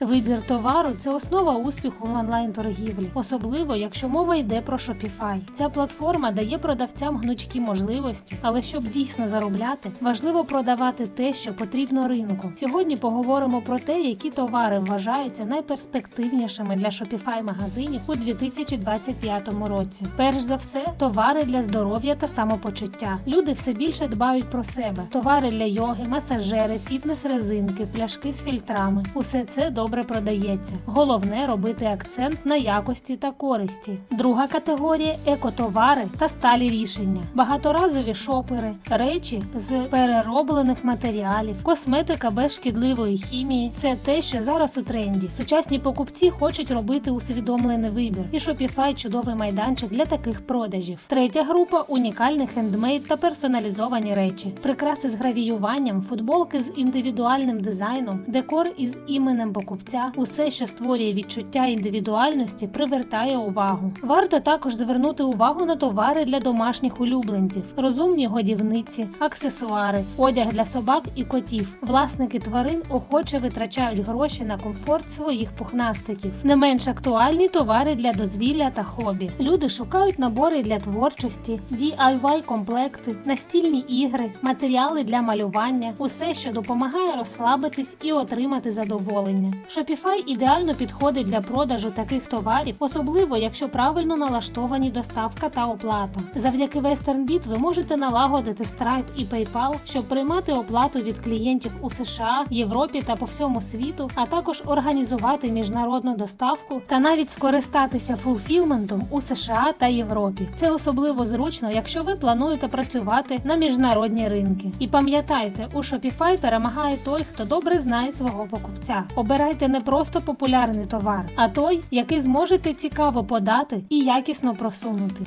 Вибір товару це основа успіху в онлайн-торгівлі, особливо якщо мова йде про Shopify. Ця платформа дає продавцям гнучкі можливості, але щоб дійсно заробляти, важливо продавати те, що потрібно ринку. Сьогодні поговоримо про те, які товари вважаються найперспективнішими для Shopify магазинів у 2025 році. Перш за все, товари для здоров'я та самопочуття. Люди все більше дбають про себе. Товари для йоги, масажери, фітнес-резинки, пляшки з фільтрами. Усе це добре продається. Головне робити акцент на якості та користі. Друга категорія екотовари та сталі рішення. Багаторазові шопери, речі з перероблених матеріалів, косметика без шкідливої хімії це те, що зараз у тренді. Сучасні покупці хочуть робити усвідомлений вибір, і Shopify – чудовий майданчик для таких продажів. Третя група унікальний хендмейд та персоналізовані речі, прикраси з гравіюванням, футболки з індивідуальним дизайном, декор із іменем покупця. Усе, що створює відчуття індивідуальності, привертає увагу. Варто також звернути увагу на товари для домашніх улюбленців, розумні годівниці, аксесуари, одяг для собак і котів. Власники тварин охоче витрачають гроші на комфорт своїх пухнастиків. Не менш актуальні товари для дозвілля та хобі. Люди шукають набори для творчості, DIY комплекти, настільні ігри, матеріали для малювання, усе, що допомагає розслабитись і отримати задоволення. Shopify ідеально підходить для продажу таких товарів, особливо якщо правильно налаштовані доставка та оплата. Завдяки WesternBit ви можете налагодити Stripe і PayPal, щоб приймати оплату від клієнтів у США, Європі та по всьому світу, а також організувати міжнародну доставку та навіть скористатися фулфілментом у США та Європі. Це особливо зручно, якщо ви плануєте працювати на міжнародні ринки. І пам'ятайте, у Shopify перемагає той, хто добре знає свого покупця. Обирайте не просто популярний товар, а той, який зможете цікаво подати і якісно просунути.